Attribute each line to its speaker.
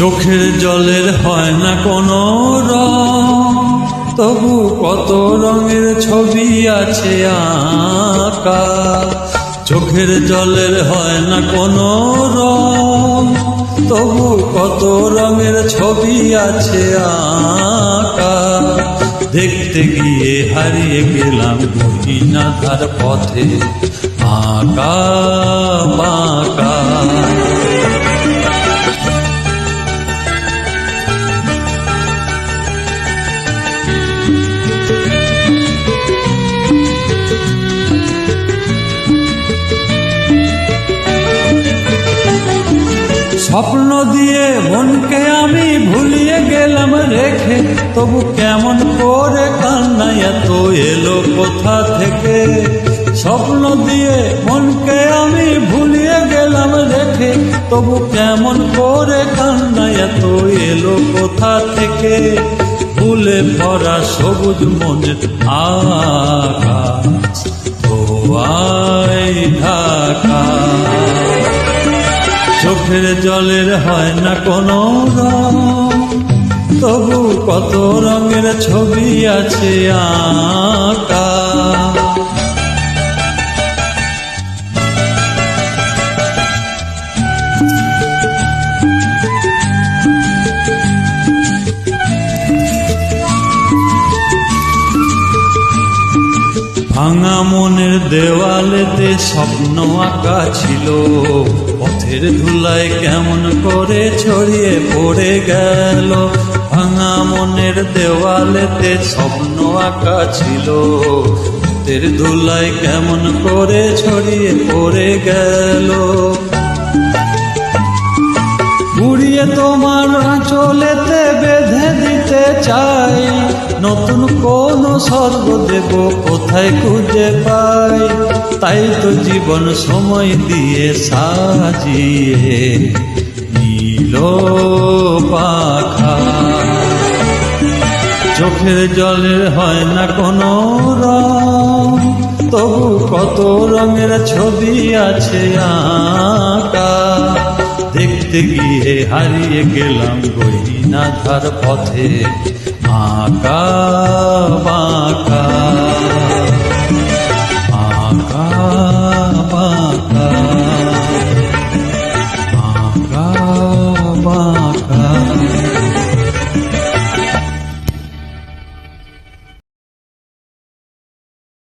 Speaker 1: চোখের জলের হয় না কোনো রং। তবু কত রঙের ছবি আছে আঁকা। চোখের জলের হয় না কোনো রং। তবু কত রঙের ছবি আছে আঁকা। দেখতে গিয়ে হারিয়ে গেলাম গহিনা ধার পথে। আঁকা, বাঁকা। স্বপ্ন দিয়ে মনকে আমি ভুলিয়ে গেলাম রেখে। তবু কেমন করে কান্না এত এলো কোথা থেকে? স্বপ্ন দিয়ে মনকে আমি ভুলিয়ে গেলাম রেখে। তবু কেমন করে কান্না এত এলো কোথা থেকে? ফুলে ভরা সবুজ মনের আকাশ ঢাকা। চোখের জলের হয় না কোনো তবু কত রঙের ছবি আছে আঁকা। ভাঙা মনের দেওয়ালেতে স্বপ্ন আঁকা ছিল। পথের ধুলায় কেমন করে ছড়িয়ে পড়ে গেল। ভাঙা মনের দেওয়ালেতে স্বপ্ন আঁকা ছিল। পথের ধুলায় কেমন করে ছড়িয়ে পড়ে গেল। কোন স্বর্গ দেব কোথায় খুঁজে পাই তাই তো জীবন সময় দিয়ে সাজিয়ে নীল পাখা। চোখের জলের হয় না কোনো রং, তবু কত রঙের ছবি আছে আঁকা। দেখতে গিয়ে হারিয়ে গেলাম গহিনা ধার পথে। আঁকা বাঁকা